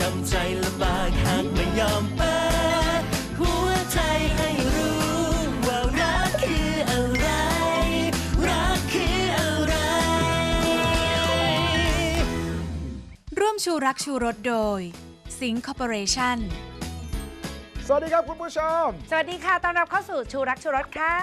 ทำใจลำบากหากไม่ยอมเปิดหัวใจให้รู้ว่ารักคืออะไร รักคืออะไร ร่วมชูรักชูรสโดย สิงคอร์ปอเรชั่น สวัสดีครับคุณผู้ชมสวัสดีค่ะ ต้อนรับเข้าสู่ชูรักชูรสค่ะ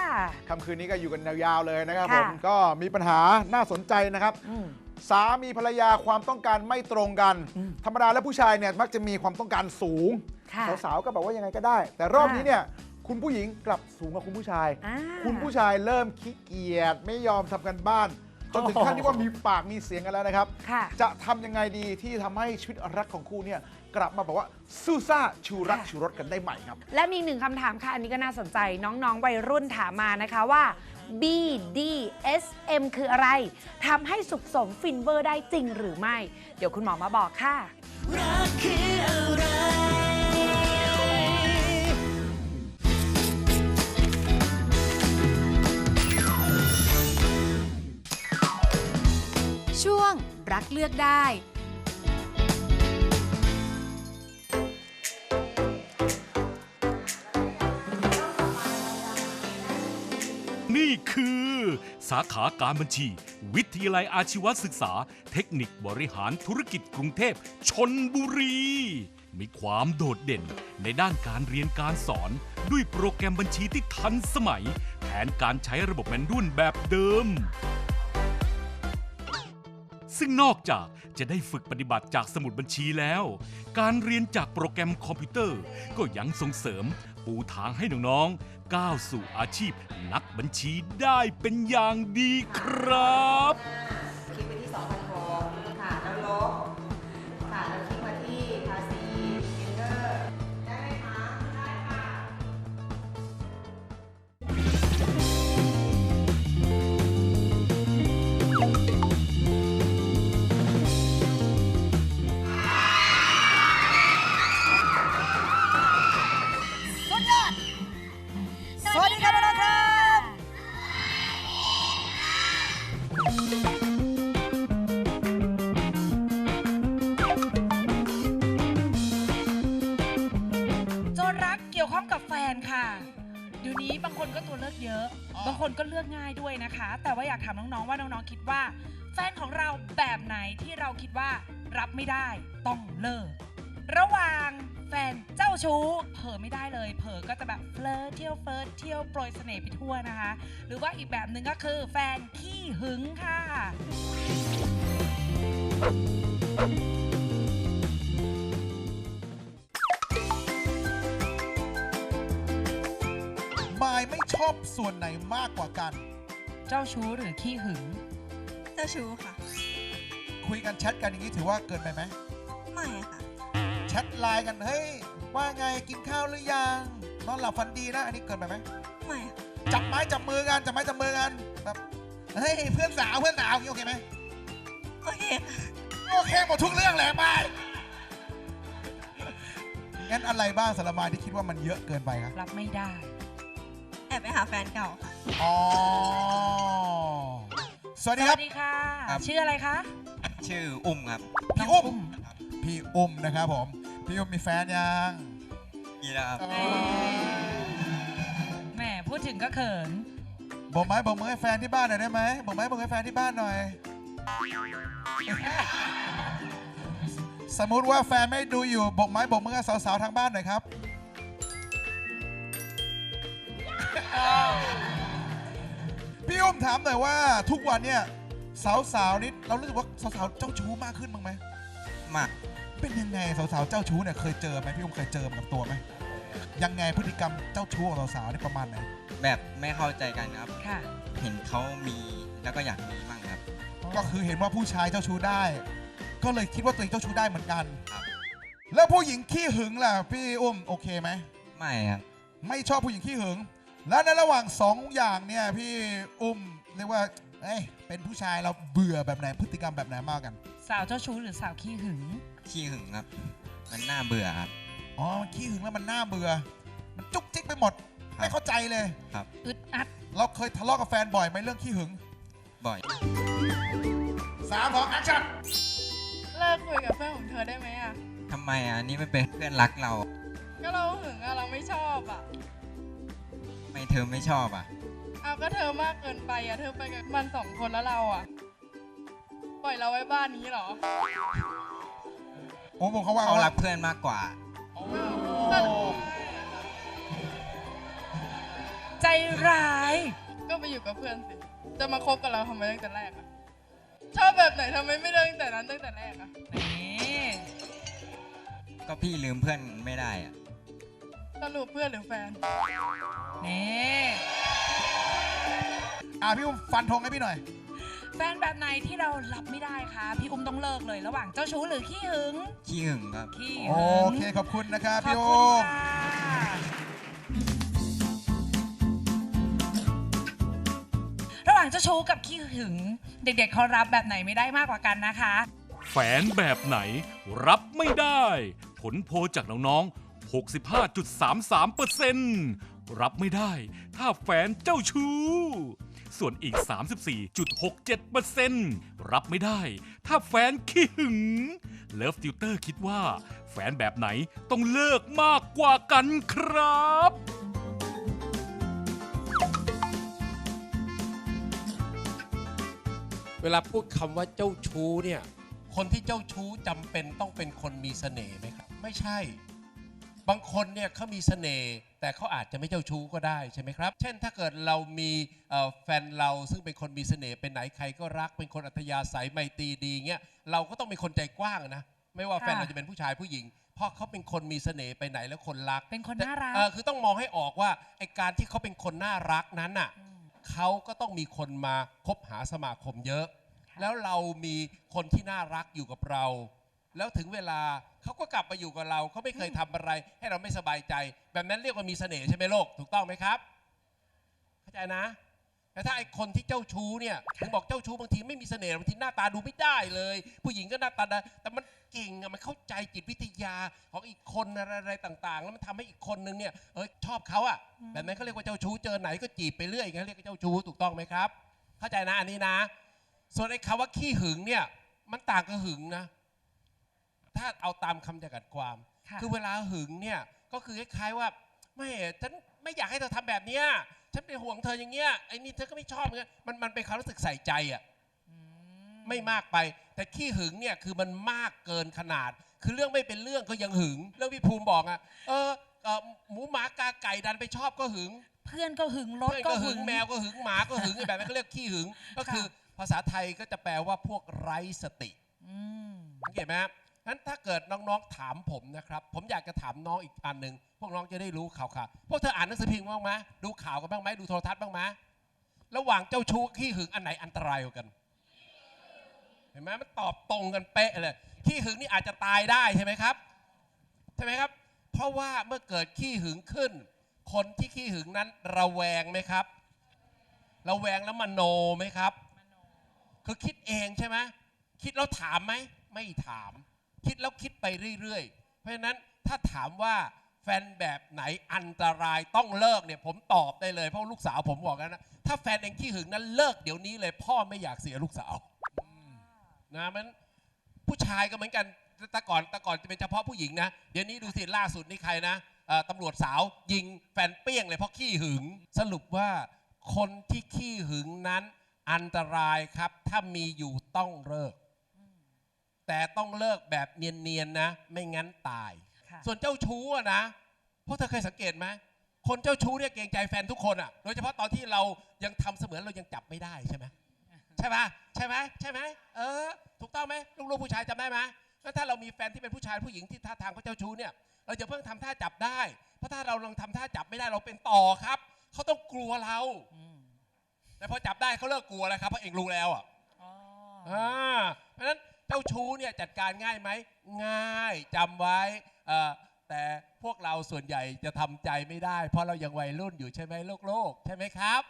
ค่ำคืนนี้ก็อยู่กันยาวๆเลยนะครับผค่ะมก็มีปัญหาน่าสนใจนะครับ อืม สามีภรรยาความต้องการไม่ตรงกันอืมธรรมดาแล้วผู้ชายเนี่ยมักจะมีความต้องการสูง ค่ะสาวๆก็บอกว่ายังไงก็ได้ แต่รอบค่ะนี้เนี่ยคุณผู้หญิงกลับสูงกว่าคุณผู้ชาย อ่า คุณผู้ชายเริ่มขี้เกียจไม่ยอมทำกันบ้าน จนถึงขั้นที่ว่ามีปากมีเสียงกันแล้วนะครับ ค่ะ จะทำยังไงดีที่ทำให้ชีวิตรักของคู่เนี่ย กลับมาบอกว่าสู้ซ่าชูรักค่ะชูรสกันได้ใหม่ครับ และมีหนึ่งคำถามค่ะ อันนี้ก็น่าสนใจน้อง ๆ วัยรุ่นถามมานะคะว่า BDSM คืออะไรทำให้สุขสมฟินเวอร์ได้จริงหรือไม่ เดี๋ยวคุณหมอมาบอกค่ะ รักคืออะไร ช่วงรักเลือกได้ นี่คือ สาขาการบัญชี วิทยาลัยอาชีวศึกษา เทคนิคบริหารธุรกิจกรุงเทพชนบุรี มีความโดดเด่นในด้านการเรียนการสอน ด้วยโปรแกรมบัญชีที่ทันสมัยแทนการใช้ระบบแมนนวลแบบเดิม ซึ่งนอกจากจะได้ฝึกปฏิบัติจากสมุดบัญชีแล้ว การเรียนจากโปรแกรมคอมพิวเตอร์ ก็ยังส่งเสริม ปูทางให้น้องๆก้าวสู่อาชีพนักบัญชีได้เป็นอย่างดีครับ คนก็เลือกง่ายด้วยนะคะ แต่ว่าอยากถามน้องๆว่าน้องๆคิดว่า แฟนของเราแบบไหนที่เราคิดว่ารับไม่ได้ต้องเลิก ระหว่างแฟนเจ้าชู้เผลอไม่ได้เลย เผลอก็จะแบบเฟลเที่ยวเฟิร์สเที่ยวโปรยเสน่ห์ไปทั่วนะคะ หรือว่าอีกแบบหนึ่งก็คือแฟนขี้หึงค่ะ อบส่วนไหนมากกว่ากัน เจ้าชู้หรือขี้หึง เจ้าชู้ค่ะ คุยกันแชทกันอย่างนี้ถือว่าเกินไปไหมไม่ค่ะ แชทไลน์กันเฮ้ยว่าไงกินข้าวหรือยังนอนหลับฝันดีนะอันนี้เกินไปไหมไม่ค่ะจับไม้จับมือกันจับไม้จับมือกันแบบเฮ้ยเพื่อนสาวเพื่อนสาวอย่างนี้โอเคไหมโอเคค่ะโอเคหมดทุกเรื่องแหละมายงั้นอะไรบ้างสารมายที่คิดว่ามันเยอะเกินไปครับรับไม่ได้ แอบไปหาแฟนเก่าค่ะ อ๋อ สวัสสดีควัรับ สดีค่ะ ครับ ชื่ออะไรคะ ชื่ออุ้มครับ พี่อุ้ม พี่อุ้มนะครับผม พี่อุ้มมีแฟนยังนี่นะครับแหมพูดถึงก็เขิน บอกไม้บอกมือให้แฟนที่บ้านหน่อยได้ไหมบอกไม้บอกมือให้แฟนที่บ้านหน่อย สมมุติว่าแฟนไม่ดูอยู่บอกไม้บอกมือให้สาวๆทางบ้านหน่อยครับ พี่อุ้มถามหน่อยว่าทุกวันเนี่ยสาวๆนี่เรารู้สึกว่าสาวๆเจ้าชู้มากขึ้นบ้างไหมมากเป็นยังไงสาวๆเจ้าชู้เนี่ยเคยเจอไหมพี่อุ้มเคยเจอมากับตัวไหมยังไงพฤติกรรมเจ้าชู้ของสาวๆนี่ประมาณไหนแบบไม่เข้าใจกันครับ ค่ะ เห็นเขามีแล้วก็อยากมีบ้างครับ ก็คือเห็นว่าผู้ชายเจ้าชู้ได้ ก็เลยคิดว่าตัวเองเจ้าชู้ได้เหมือนกัน ครับ แล้วผู้หญิงขี้หึงล่ะพี่อุ้มโอเคไหมไม่ครับไม่ชอบผู้หญิงขี้หึง แล้วในระหว่างสองอย่างเนี่ยพี่อุ้มเรียกว่าเอ้ยเป็นผู้ชายเราเบื่อแบบไหนพฤติกรรมแบบไหนมากกัน สาวเจ้าชู้หรือสาวขี้หึง ขี้หึงครับ มันน่าเบื่อครับ อ๋อมันขี้หึงแล้วมันน่าเบื่อ มันจุกจิกไปหมด ไม่เข้าใจเลย อึดอัด เราเคยทะเลาะกับแฟนบ่อยไหมเรื่องขี้หึงบ่อย สามสองแอคชั่นเลิกคุยกับเพื่อนของเธอได้ไหมอะ ทำไมอะอันนี่ไม่เป็นเพื่อนรักเรา ก็เราหึงอะเราไม่ชอบอะไม่ เธอไม่ชอบอะ เอาก็เธอมากเกินไปอะ เธอไปกับมันสองคนแล้วเราอะ ปล่อยเราไว้บ้านนี้เหรอโอ้บอกเขาว่าเขารักเพื่อนมากกว่าใจร้าย ก็ไปอยู่กับเพื่อนสิ จะมาคบกับเราทำไมตั้งแต่แรกอะ ชอบแบบไหนทำไมไม่เลิกตั้งแต่นั้นตั้งแต่แรกอะ นี่ก็พี่ลืมเพื่อนไม่ได้อะ สรุปเพื่อนหรือแฟน นี่อะพี่อุ้มฟันธงให้พี่หน่อย แฟนแบบไหนที่เรารับไม่ได้คะพี่อุ้มต้องเลิกเลย ระหว่างเจ้าชู้หรือขี้หึงขี้หึงครับ ขี้โอหึงเค ขอบคุณนะครับขอบพี่คุอุ้ณม ค่ะระหว่างเจ้าชู้กับขี้หึง เด็กๆเขารับแบบไหนไม่ได้มากกว่ากันนะคะ แฝนแบบไหนรับไม่ได้ ผลโพลจากน้องๆ 65.33%รั รับไม่ได้ ถ้าแฟนเจ้าชู้ ส่วนอีก 34.67%รับไม่ได้ ถ้าแฟนขี้หึงเลิฟติวเตอร์คิดว่า แฟนแบบไหนต้องเลิกมากกว่ากันครับเวลาพูดคำว่าเจ้าชู้เนี่ย คนที่เจ้าชู้จำเป็นต้องเป็นคนมีเสน่ห์ไหมครับ ไม่ใช่ บางคนเนี่ยเขามีเสน่ห์แต่เขาอาจจะไม่เจ้าชู้ก็ได้ใช่ไหมครับ เช่นถ้าเกิดเรามีเอ่อแฟนเราซึ่งเป็นคนมีเสน่ห์เป็นไหนใครก็รัก เป็นคนอัธยาศัยไมตรีดีเงี้ยเราก็ต้องเป็นคนใจกว้างนะไม่ว่าแฟนค่ะเราจะเป็นผู้ชายผู้หญิง เพราะเขาเป็นคนมีเสน่ห์ไปไหนแล้วคนรักเป็นคนน่ารักเออคือต้องมองให้ออกว่าไอการที่เขาเป็นคนน่ารักนั้นน่ะเขาก็ต้องมีคนมาคบหาสมาคมเยอะ แล้วเรามีคนที่น่ารักอยู่กับเรา แล้วถึงเวลาเขาก็กลับมาอยู่กับเราเขาไม่เคยทำอะไร ให้เราไม่สบายใจ แบบนั้นเรียกว่ามีเสน่ห์ใช่ไหมโลกถูกต้องไหมครับเข้าใจนะแต่ถ้าไอคนที่เจ้าชู้เนี่ยถึงบอกเจ้าชู้บางทีไม่มีเสน่ห์บางทีหน้าตาดูไม่ได้เลย ผู้หญิงก็หน้าตาดีแต่มันเก่งอะมันเข้าใจจิตวิทยาของอีกคนอะไรๆต่าง ๆ แล้วมันทำให้อีกคนนึงเนี่ยเออชอบเขาอะแบบนั้นเขาเรียกว่าเจ้าชู้เจอไหนก็จีบไปเรื่อยอย่างนั้นเรียกว่าเจ้าชู้ถูกต้องไหมครับ เข้าใจนะอันนี้นะ ส่วนไอ้คำว่าขี้หึงเนี่ยมันต่างกับหึงนะ ถ้าเอาตามคำจำกัดความ ค่ะ คือเวลาหึงเนี่ย ก็คือคล้ายๆว่าไม่ฉันไม่อยากให้เธอทำแบบเนี้ยฉันเป็นห่วงเธออย่างเงี้ยไอ้นี่เธอก็ไม่ชอบเงี้ยมันมันเป็นความรู้สึกใส่ใจอะไม่มากไป แต่ขี้หึงเนี่ยคือมันมากเกินขนาด คือเรื่องไม่เป็นเรื่องก็ยังหึง เรื่องพี่ภูมิบอกอะเออเอ่อหมูหมากาไก่ดันไปชอบก็หึงเพื่อนก็หึงรถเพื่อนก็ก็หึหึงง แมวก็หึงหมาก็หึงแบบนั้นก็เรียกขี้หึง ก็คือภาษาไทยก็จะแปลว่าพวกไร้สติอืมสังเกตไหมครับ นั้นถ้าเกิดน้องๆถามผมนะครับ ผมอยากจะถามน้องอีกอันหนึ่งพวกน้องจะได้รู้ข่าวๆพวกเธออ่านหนังสือพิมพ์บ้างไหมดูข่าวกันบ้างไหมดูโทรทัศน์บ้างไหมระหว่างเจ้าชู้ขี้หึงอันไหนอันตรายกว่ากัน เห็นไหมมันตอบตรงกันเป๊ะเลยขี้หึงนี่อาจจะตายได้ใช่ไหมครับใช่ไหมครับ เพราะว่าเมื่อเกิดขี้หึงขึ้น คนที่ขี้หึงนั้นระแวงไหมครับ ระแวงแล้วมโนไหมครับ คือคิดเองใช่ไหมคิดแล้วถามไหมไม่ถาม คิดแล้วคิดไปเรื่อยๆ เพราะฉะนั้นถ้าถามว่าแฟนแบบไหนอันตรายต้องเลิกเนี่ยผมตอบได้เลยเพราะลูกสาวผมบอกแล้วนะถ้าแฟนเองขี้หึงนั้นเลิกเดี๋ยวนี้เลย พ่อไม่อยากเสียลูกสาวนะมันผู้ชายก็เหมือนกันแต่ก่อนแต่ก่อนจะเป็นเฉพาะผู้หญิงนะเดี๋ยวนี้ดูสิล่าสุดนี่ใครนะตำรวจสาวยิงแฟนเปี้ยงเลยเพราะขี้หึง สรุปว่าคนที่ขี้หึงนั้นอันตรายครับ ถ้ามีอยู่ต้องเลิก แต่ต้องเลิกแบบเนียนๆนะ ไม่งั้นตาย ค่ะส่วนเจ้าชู้อะนะพวกเธอเคยสังเกตไหมคนเจ้าชู้เนี่ยเกรงใจแฟนทุกคนอะโดยเฉพาะตอนที่เรายังทำเสมือนเรายังจับไม่ได้ใช่ไหมใช่ไหมใช่ไหมใช่ไหมเออ ถูกต้องไหมลูกๆผู้ชายจำได้ไหมแล้วถ้าเรามีแฟนที่เป็นผู้ชายผู้หญิงที่ท่าทางเขาเจ้าชู้เนี่ยเราจะเพิ่งทำท่าจับได้ เพราะถ้าเราลองทำท่าจับไม่ได้เราเป็นต่อครับเขาต้องกลัวเรา อืมแต่พอจับได้เขาเลิกกลัวแล้วครับเพราะเองรู้แล้วอะ อ๋ออ่าเพราะฉะนั้น เจ้าชู้เนี่ยจัดการง่ายไหม ง่ายจำไว้เอ่อแต่พวกเราส่วนใหญ่จะทำใจไม่ได้ เพราะเรายังวัยรุ่นอยู่ใช่ไหมโลกโลกใช่ไหมครับ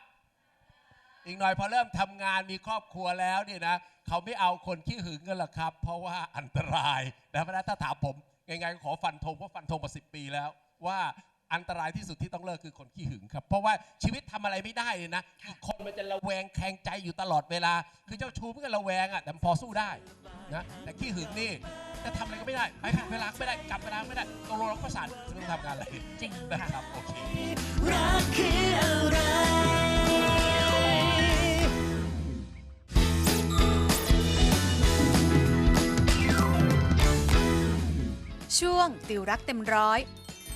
อีกหน่อยพอเริ่มทำงานมีครอบครัวแล้วเนี่ยนะเขาไม่เอาคนขี้หึงกันหรอกครับ เพราะว่าอันตรายนะเพราะฉะนั้นถ้าถามผมยังไงก็ขอฟันธงเพราะฟันธงมาสิปีแล้ว ว่าอันตรายที่สุดที่ต้องเลิกคือคนขี้หึงครับ เพราะว่าชีวิตทำอะไรไม่ได้เลยนะอีกคนมันจะระแวงแข็งใจอยู่ตลอดเวลา คือเจ้าชู้มันก็ระแวงอะแต่มันพอสู้ได้ นะแต่ขี้หึงนี่จะทำอะไรก็ไม่ได้ไปเวลาไม่ได้กลับเวลาไม่ได้ตกลงเราก็สั่นจะต้องทำงานอะไรจริงนะค่ะครับโอเครักคืออะไรช่วงติวรักเต็มร้อย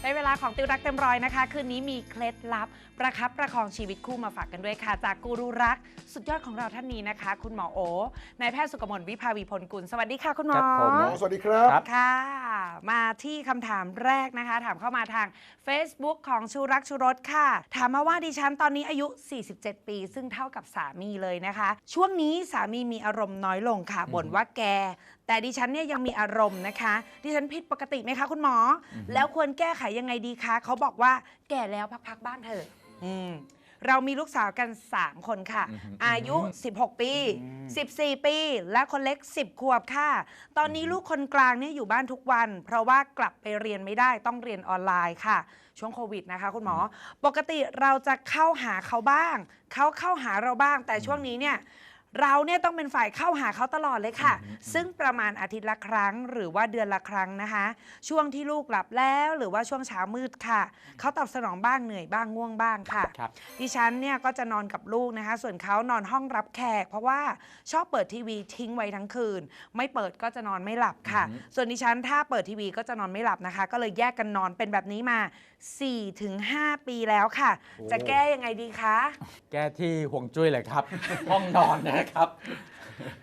ได้เวลาของติวรักเต็มร้อยนะคะ คืนนี้มีเคล็ดลับ ประคับประคองชีวิตคู่มาฝากกันด้วยค่ะ จากกูรูรักสุดยอดของเราท่านนี้นะคะ คุณหมอโอนายแพทย์สุกมลวิภาวีพลกุล สวัสดีค่ะคุณหมอครับผมสวัสดีครับ ค่ะ มาที่คำถามแรกนะคะ ถามเข้ามาทาง Facebook ของชูรักชูรสค่ะ ถามมาว่าดิฉันตอนนี้อายุ 47 ปี ซึ่งเท่ากับสามีเลยนะคะ ช่วงนี้สามีมีอารมณ์น้อยลงค่ะบ่นว่าแก แต่ดิฉันเนี่ยยังมีอารมณ์นะคะ ดิฉันผิดปกติไหมคะคุณหมอ แล้วควรแก้ไขยังไงดีคะ เขาบอกว่าแก่แล้วพักๆบ้านเถอะอืมเรามีลูกสาวกัน 3 คนค่ะ อายุ 16 ปี 14 ปี และคนเล็ก 10 ขวบค่ะ ตอนนี้ลูกคนกลางเนี่ยอยู่บ้านทุกวัน เพราะว่ากลับไปเรียนไม่ได้ต้องเรียนออนไลน์ค่ะ ช่วงโควิดนะคะคุณหมอ ปกติเราจะเข้าหาเขาบ้าง เขาเข้าหาเราบ้าง แต่ช่วงนี้เนี่ย เราเนี่ยต้องเป็นฝ่ายเข้าหาเขาตลอดเลยค่ะ ซึ่งประมาณอาทิตย์ละครั้ง หรือว่าเดือนละครั้งนะคะ ช่วงที่ลูกหลับแล้วหรือว่าช่วงเช้ามืดค่ะ เขาตอบสนองบ้างเหนื่อยบ้างง่วงบ้างค่ะ ครับ ดิฉันเนี่ยก็จะนอนกับลูกนะคะ ส่วนเขานอนห้องรับแขก เพราะว่าชอบเปิดทีวีทิ้งไว้ทั้งคืน ไม่เปิดก็จะนอนไม่หลับค่ะส่วนดิฉันถ้าเปิดทีวีก็จะนอนไม่หลับนะคะ ก็เลยแยกกันนอนเป็นแบบนี้มา4-5ปีแล้วค่ะ จะแก้ยังไงดีคะ แก้ที่ห่วงจุ้ยเลยครับ ห้องนอนนะครับ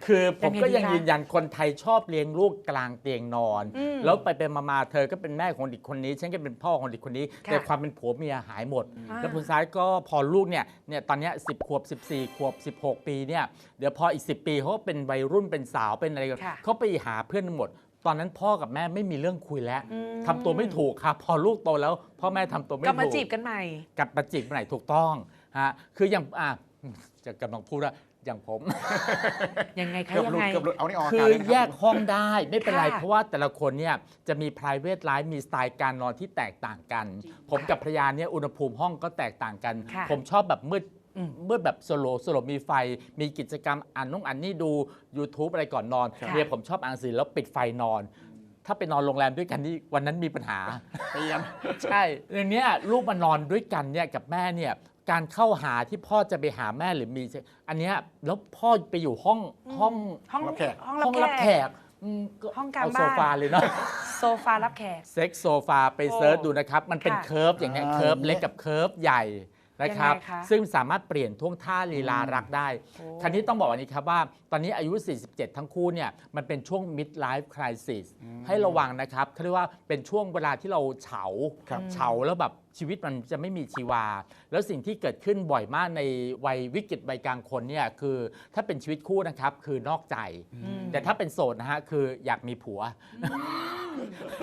คือผมก็ยังไงดีคะยังยืนยันคนไทยชอบเลี้ยงลูกกลางเตียงนอน อืมแล้วไปเป็นมามาๆเธอก็เป็นแม่ของเด็กคนนี้ฉันก็เป็นพ่อของเด็กคนนี้ ค่ะแต่ความเป็นผัวเมียหายหมด อ่า แล้วผลสุดท้ายก็พอลูกเนี่ยเนี่ยตอนเนี้ย10ขวบ 14 ขวบ 16 ปีเนี่ยเดี๋ยวพออีก 10 ปีเขาก็เป็นวัยรุ่นเป็นสาวเป็นอะไรกันค่ะ เขาไปหาเพื่อนหมด ตอนนั้นพ่อกับแม่ไม่มีเรื่องคุยแล้วอืมทำตัวไม่ถูกครับพอลูกโตแล้วพ่อแม่ทำตัวไม่กถูลับมาจีบกันใหม่ กับประจิกไหนถูกต้องฮะคืออย่างอะจะกำลังพูดว่า อย่างผม ยังไงคะเกือบยังหลุดไง เกือบหลุดเอานี่ออกอาคืกาศอเลยนะแยรับ กห้องได้ไม่เป็นไร ค่ะเพราะว่าแต่ละคนเนี่ยจะมี private life มีสไตล์การนอนที่แตกต่างกัน ผมกับภรรยาเนี่ยอุณหภูมิห้องก็แตกต่างกัน ค่ะผมชอบแบบมืดอืมมืดแบบสโลสโลมีไฟ มีกิจกรรมอ่านนุ่งอ่านนี่ดู YouTube อะไรก่อนนอนค่ะ เมียผมชอบอ่านหนังสือแล้วปิดไฟนอน ถ้าไปนอนโรงแรมด้วยกันนี่วันนั้นมีปัญหา เตรียม ใช่เรื่องเนี้ยลูกมานอนด้วยกันเนี่ยกับแม่เนี่ย การเข้าหาที่พ่อจะไปหาแม่หรือมี อันเนี้ยแล้วพ่อไปอยู่ห้องห้องห้องรับแขก ห้องห้องรัรับบแขแขก กอืมห้องกลางเโซบ้านฟาเลยเนาะ โซฟารับแขก เซ็กโซฟาไปโอ้เซิร์ชดูนะครับ มันเป็นค่ะเคิร์ฟอย่างเงี้ยอ่า เคิร์ฟอย่างเงี้ยเล็กกับเคิร์ฟใหญ่นะครับ ยังไงคะซึ่งสามารถเปลี่ยนท่วงท่าลีลารักได้โอ้คราวนี้ต้องบอกวันนี้ครับว่า ตอนนี้อายุ 47 ทั้งคู่เนี่ยมันเป็นช่วง mid life crisis ให้ระวังนะครับเขาเรียกว่าเป็นช่วงเวลาที่เราเฉาครับ เฉาแล้วแบบ ชีวิตมันจะไม่มีชีวา แล้วสิ่งที่เกิดขึ้นบ่อยมากในวัยวิกฤตวัยกลางคนเนี่ยคือถ้าเป็นชีวิตคู่นะครับคือนอกใจ แต่ถ้าเป็นโสดนะฮะคืออยากมีผัว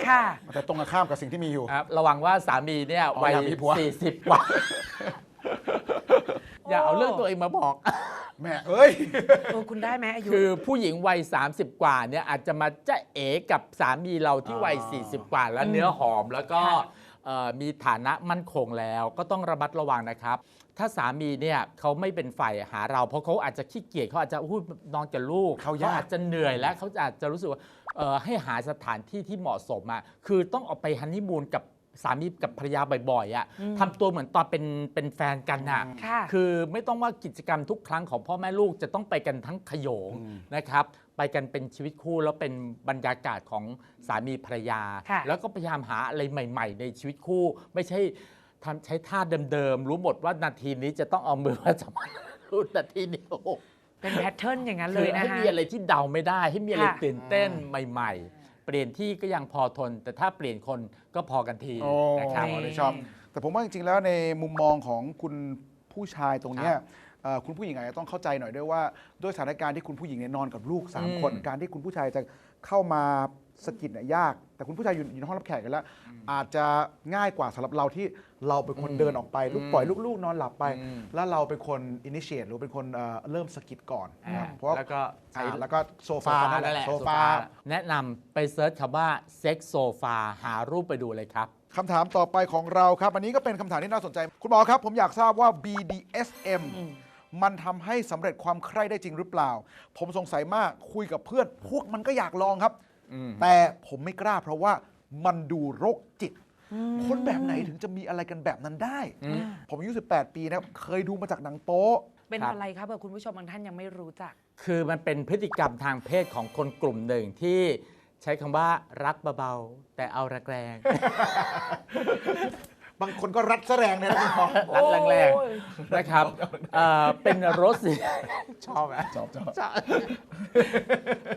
ค่ะ แต่ตรงกันข้ามกับสิ่งที่มีอยู่ ครับระวังว่าสามีเนี่ยอ๋อวัยอยากมีผัว40กว่า อย่าเอาเรื่องตัวเองมาบอก แม่เอ้ยเออคุณได้ไหมอายุ คือผู้หญิงวัย 30 กว่าเนี่ยอาจจะมาจะเอ๋กับสามีเราที่วัย อ่า 40 กว่าแล้วเนื้อหอม แล้วก็ค่ะเอ่อ มีฐานะมั่นคงแล้วก็ต้องระมัดระวังนะครับ ถ้าสามีเนี่ยเขาไม่เป็นฝ่ายหาเราเพราะเขาอาจจะขี้เกียจเขาอาจจะอุ้ยนอนกับลูกเขายาก อาจจะเหนื่อยแล้วเขาอาจจะรู้สึกว่าเอ่อให้หาสถานที่ที่เหมาะสมอะคือต้องออกไปฮันนีมูนกับสามีกับภรรยาบ่อยๆอะอืมทำตัวเหมือนตอนเป็นเป็นแฟนกันอะ ค่ะ คือไม่ต้องว่ากิจกรรมทุกครั้งของพ่อแม่ลูกจะต้องไปกันทั้งขโยงอืมนะครับ ไปกันเป็นชีวิตคู่แล้วเป็นบรรยากาศของสามีภรรยา ค่ะ แล้วก็พยายามหาอะไรใหม่ ๆ ในชีวิตคู่ ไม่ใช่ทำใช้ท่าเดิมๆรู้หมดว่านาทีนี้จะต้องเอามือมาจับรู้นาทีนี้โอ้โหเป็นแพทเทิร์นอย่างนั้นเลคืยอนะให้ฮะมีอะไรที่เดาไม่ได้ ให้มีอะไรค่ะ ตื่นเต้นใหม่ ๆ เปลี่ยนที่ก็ยังพอทน แต่ถ้าเปลี่ยนคนก็พอกันทีโอ้นะครับ เลยชอบ แต่ผมว่าจริงๆแล้วในมุมมองของคุณผู้ชายตรงเนี้ยเอ่อ คุณผู้หญิงอาจจะต้องเข้าใจหน่อยด้วยว่าด้วยสถานการณ์ที่คุณผู้หญิงเนี่ยนอนกับลูกอืม3คน การที่คุณผู้ชายจะเข้ามาสะกิดเนี่ยยาก แต่คุณผู้ชายอยู่อยู่ในห้องรับแขกกันแล้ว อาจจะง่ายกว่าสำหรับเราที่เราเป็นคนเดินออกไปลูกปล่อยลูกๆ นอนหลับไปอืมแล้วเราเป็นคนอินิเชตหรือเป็นคนเอ่อเริ่มสะกิดก่อนนะครับเพราะว่าแล้วก็ใช้ อ่าแล้วก็โซฟานั่นแหละโซฟา แนะนำไปเซิร์ชคำว่าเซ็กโซฟาหารูปไปดูเลยครับ คำถามต่อไปของเราครับ อันนี้ก็เป็นคำถามที่น่าสนใจ คุณหมอครับ ผมอยากทราบว่า BDSM มันทำให้สำเร็จความใคร่ได้จริงหรือเปล่า ผมสงสัยมากคุยกับเพื่อน พวกมันก็อยากลองครับ อืม แต่ผมไม่กล้าเพราะว่ามันดูโรคจิต คนแบบไหนถึงจะมีอะไรกันแบบนั้นได้ อืม ผมอายุ18 ปีนะเคยดูมาจากหนังโป๊ะ เป็นครับอะไรครับเผื่อคุณผู้ชมบางท่านยังไม่รู้จัก คือมันเป็นพฤติกรรมทางเพศของคนกลุ่มหนึ่งที่ใช้คำว่ารักเบาๆแต่เอาแรง บางคนก็รัดซะแรงเลยนะคุณหมอๆรัดแรงๆนะครับเอ่อเป็นรสนิชอบไหมชอบชอบชอบ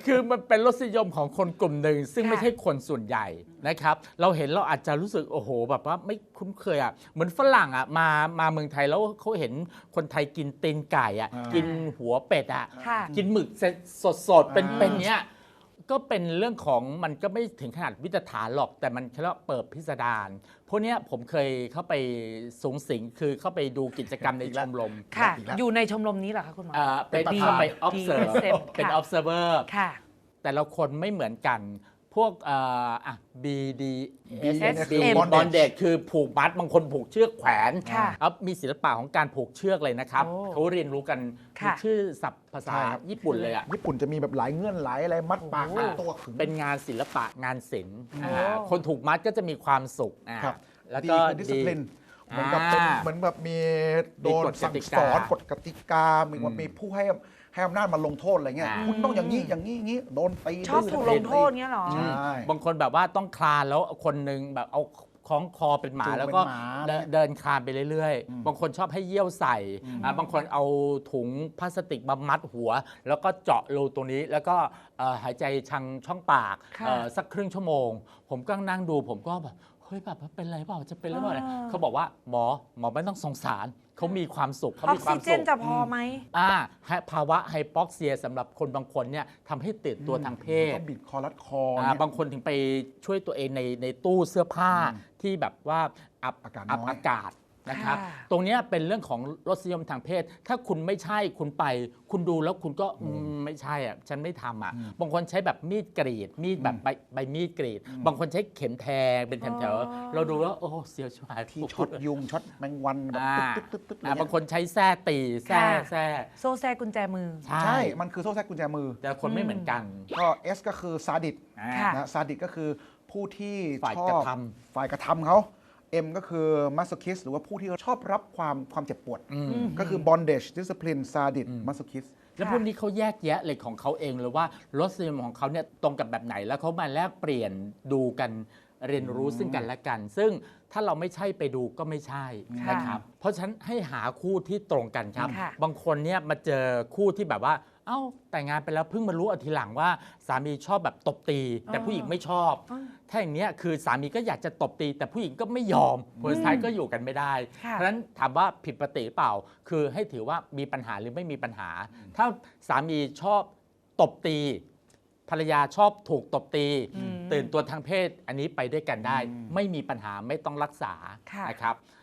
คือมันเป็นรสนิยมของคนกลุ่มหนึ่ง ซึ่งค่ะไม่ใช่คนส่วนใหญ่นะครับ เราเห็นเราอาจจะรู้สึกโอ้โหแบบว่าไม่คุ้นเคยอะเหมือนฝรั่งอะมามาเมืองไทยแล้วเขาเห็นคนไทยกินตีนไก่อะอ่ากิกินหัวเป็ดอะค่ะกินหมึกสดสดๆเป็นอ่าเป็นเนี้ย ก็เป็นเรื่องของมันก็ไม่ถึงขนาดวิตฐานหรอก แต่มันแค่ว่าเปิดพิสดารพวกเนี้ยผมเคยเข้าไปสูงสิงคือเข้าไปดูกิจกรรมในชมรมค่ะอีกแล้วอยู่ในชมรมนี้เหรอคะคุณหมอเอ่อเป็นเป็นประธานเข้าไป observe DSM เป็นค่ะ observer ค่ะ แต่ละคนไม่เหมือนกัน พวกเอ่ออะ BD BDSM B bondage บอนเดดคือผูกมัดบางคนผูกเชือกแขวนค่ะเอามีศิลปะของการผูกเชือกเลยนะครับโอ้เขาเรียนรู้กันค่ะมีชื่อศัพท์ภาษาใช่ครับ ญี่ปุ่นเลยอะ ญี่ปุ่นจะมีแบบหลายเงื่อนหลายอะไรมัดปากโอ้มัดโหตัวขึง เป็นงานศิลปะงานศิลป์โอ้อ่าคนถูกมัดก็จะมีความสุขอ่าครับ แล้วดีก็คือดิสดีซิ p ลินเหมือนกับเป็นอ่าเหมือนแบบมีโดนมีกฎสั่งกติสกาอนกฎกติกา มีว่ามีผู้ให้ ให้อำนาจมาลงโทษอะไรเงี้ย อ่า คุณต้องอย่างนี้อย่างนี้อย่างนี้โดนตีชอบดื้ถูกลงโทษเงี้ยเหรอ ใช่ บางคนแบบว่าต้องคลานแล้วคนหนึงแบบเอาคล้องคอเป็นหมาจูงแล้วก็เป็นหมาเดินเดินคลานไปเรื่อยอืมๆ บางคนชอบให้เยี่ยวใส่อ่าบางคนเอาถุงพลาสติกมามัดหัว แล้วก็เจาะรูตรงนี้แล้วก็เอ่อหายใจทางช่องปากค่ะ เอ่อสักครึ่งชั่วโมง ผมก็นั่งดูผมก็แบบเฮ้ยแบบว่าเป็นไรเปล่าจะเป็นไรเปล่าเนี่ยอ่า เขาบอกว่าหมอหมอไม่ต้องสงสารเขามีความสุขเขาออมีกควาซิมเจสุนข จะพอไหม อ่าฮะภาวะไฮปอกเซียสำหรับคนบางคนเนี่ยทำให้ตื่นตัวทางเพศต้องบิดคอรัดคออ่าเนี่ย บางคนถึงไปช่วยตัวเองในในตู้เสื้อผ้าอืมที่แบบว่าอับอากาศอับน้อยอากาศ นะครับ ค่ะ ตรงเนี้ยเป็นเรื่องของรสนิยมทางเพศ ถ้าคุณไม่ใช่คุณไป คุณดูแล้วคุณก็อืมไม่ใช่อะฉันไม่ทำอะอืมบางคนใช้แบบมีดกรีด มีดแบบอืมใบใบมีดกรีดอืมบางคนใช้เข็มแทงเป็นแถวอ๋อๆเราดูแล้วโอ้เสียวชิบหายที่ช็อตยุงช็อตแมงวันแบบอ่าตึ๊ดตึ๊ดตึ๊ดตึ๊ดอ่าอะไรบางเงี้ยคนใช้แส้ตีแส้ค่ะ แส้โซ่แซ่กุญแจมือ ใช่ มันคือโซ่แทรกกุญแจมือ แต่คนไม่เหมือนกันก็ S ก็คือซาดิส อ่า ค่ะ นะซาดิสก็คือผู้ที่ฝ่ายชอกระบทำ ฝ่ายกระทำเขา M ก็คือมัสโซคิสหรือว่าผู้ที่ชอบรับความความเจ็บปวดอืมก็คือ bondage discipline sadist อืม masochist แล้วพวกนี้เขาแยกแยะเลยของเขาเองเลยว่ารสนิยมของเขาเนี่ยตรงกับแบบไหนแล้วเขามาแลกเปลี่ยนดูกันเรียนรู้ซึ่งกันและกัน ซึ่งถ้าเราไม่ใช่ไปดูก็ไม่ใช่ค่ะนะครับเพราะฉะนั้นให้หาคู่ที่ตรงกันครับค่ะบางคนเนี่ยมาเจอคู่ที่แบบว่าเอ้าแต่งงานไปแล้วเพิ่งมารู้เอาทีหลังว่าสามีชอบแบบตบตี แต่ผู้หญิงไม่ชอบ อ๋อ ถ้าอย่างเนี้ยคือสามีก็อยากจะตบตี แต่ผู้หญิงก็ไม่ยอมผลสุดท้ายก็อยู่กันไม่ได้ค่ะเพราะฉะนั้นถามว่าผิดปกติหรือเปล่า คือให้ถือว่ามีปัญหาหรือไม่มีปัญหา ถ้าสามีชอบตบตี ภรรยาชอบถูกตบตี อืมตื่นตัวทางเพศอันนี้ไปด้วยกันได้ อืม ไม่มีปัญหาไม่ต้องรักษาค่ะ นะครับเอ่อ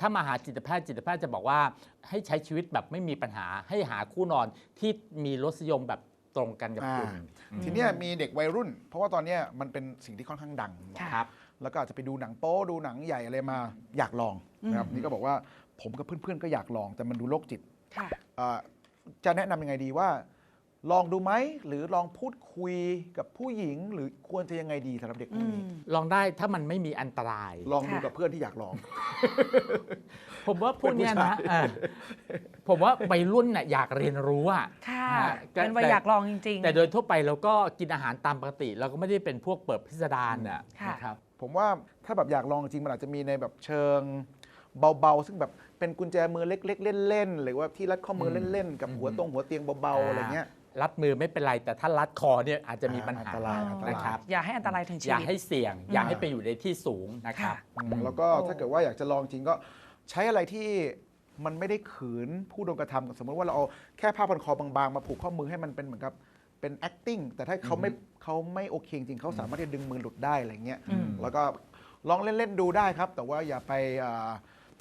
ถ้ามาหาจิตแพทย์จิตแพทย์จะบอกว่าให้ใช้ชีวิตแบบไม่มีปัญหาให้หาคู่นอนที่มีรสนิยมแบบตรงกันกับคุณ อ่าทีเนี้ยมีเด็กวัยรุ่น เพราะว่าตอนเนี้ยมันเป็นสิ่งที่ค่อนข้างดัง ค่ะครับ แล้วก็อาจจะไปดูหนังโป๊ดูหนังใหญ่อะไรมาอยากลองนะครับนี่ก็บอกว่าผมกับเพื่อนๆก็อยากลอง แต่มันดูโรคจิตค่ะ อ่าจะแนะนำยังไงดีว่า ลองดูไหมหรือลองพูดคุยกับผู้หญิง หรือควรจะยังไงดีสำหรับเด็กพวกนี้ ลองได้ถ้ามันไม่มีอันตราย ลองดูค่ะกับเพื่อนที่อยากลอง ผมว่าพวกเนี้ยนะเป็นผู้ชายเออผมว่าวัยรุ่นน่ะอยากเรียนรู้อะค่ะฮะเป็นวัยอยากลองจริงๆแต่โดยทั่วไปเราก็กินอาหารตามปกติ เราก็ไม่ได้เป็นพวกเปิดพิสดารน่ะค่ะ นะครับ ผมว่าถ้าแบบอยากลองจริงมันอาจจะมีในแบบเชิงเบาๆ ซึ่งแบบเป็นกุญแจมือเล็ก ๆ เล่นๆ หรือว่าที่รัดข้อมืออืมเล่นๆ กับหัวตรงหัวเตียงเบาๆ อะไรเงี้ย รัดมือไม่เป็นไร แต่ถ้ารัดคอเนี่ยอาจจะมีปัญหาอันตรายอันตราย นะครับ อย่าให้อันตรายถึงชีอย่าวิต ให้เสี่ยง อย่าให้ไปอยู่ในที่สูงนะครับค่ะอืมแล้วก็ถ้าเกิดว่าอยากจะลองจริงก็ใช้อะไรที่มันไม่ได้ขืนผู้โดนกระทำสมมติว่าเราเอาแค่ผ้าพันคอบางๆ มาผูกข้อมือให้มันเป็นเหมือนกับเป็น acting แต่ถ้าเขาไม่เขาไม่โอเคจริงๆเขาสามารถที่จะดึงมือหลุดได้อะไรเงี้ยอืม แล้วก็ลองเล่น ๆ ดูได้ครับ แต่ว่าอย่าไปอ่า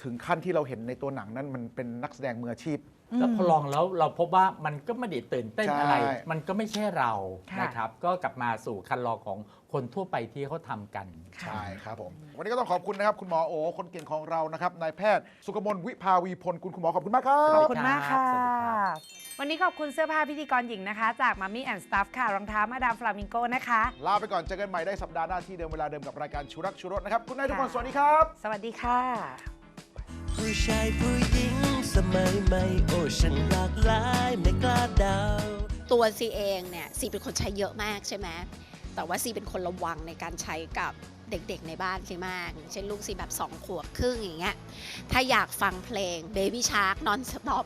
ถึงขั้นที่เราเห็นในตัวหนังนั้นมันเป็นนักแสดงมืออาชีพ แล้วพอลองแล้วเราพบว่ามันก็ไม่ได้ตื่นเต้นอะไร ใช่ มันก็ไม่ใช่เราค่ะนะครับ ก็กลับมาสู่คันลองของคนทั่วไปที่เขาทำกันใช่ครับผม วันนี้ก็ต้องขอบคุณนะครับ คุณหมอโอ คนเก่งของเรานะครับนายแพทย์สุกมลวิภาวีพลคุณคุณหมอขอบคุณมากครัขอบ บคุณมากค่ะ สวัสดีครับ วันนี้ขอบคุณเสื้อผ้าพิธีกรหญิงนะคะ จากมัมมี่แอนด์สตัฟค่ะรองเท้ามาดามฟลามิงโกนะคะ ลาไปก่อนเจอกันใหม่ได้สัปดาห์หน้าที่เดิมเวลาเดิมกับรายการชูรักชูรสนะครับคุณนายทุกคนสวัสดีครับ สวัสดีค่ะ ผู้ชายผู้หญิงสมัยใหม่โอ้ฉันหลากหลายไม่กล้าเดา ตัวซีเองเนี่ยซีเป็นคนใช้เยอะมากใช่ไหมแต่ว่าซีเป็นคนระวังในการใช้กับ เด็กๆในบ้านซีมากอย่างเช่นลูกซีแบบ2ขวบครึ่งอย่างเงี้ยถ้าอยากฟังเพลง Baby Shark Non Stop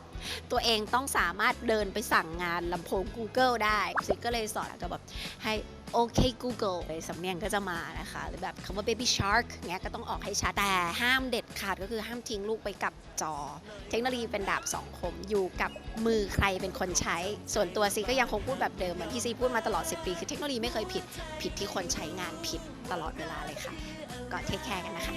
ตัวเองต้องสามารถเดินไปสั่งงานลำโพง Google ได้ซีก็เลยสอนก็แบบให้โอเค Google เลยสำเนียงก็จะมานะคะ หรือแบบคำว่า Baby Shark เงี้ยก็ต้องออกให้ชัด แต่ห้ามเด็ดขาดก็คือห้ามทิ้งลูกไปกับจอ เทคโนโลยีเป็นดาบสองคม อยู่กับมือใครเป็นคนใช้ ส่วนตัวซีก็ยังคงพูดแบบเดิม เหมือนที่ซีพูดมาตลอด 10 ปี คือเทคโนโลยีไม่เคยผิด ผิดที่คนใช้งานผิด ตลอดเวลาเลยค่ะ ก็เทคแคร์กันนะคะ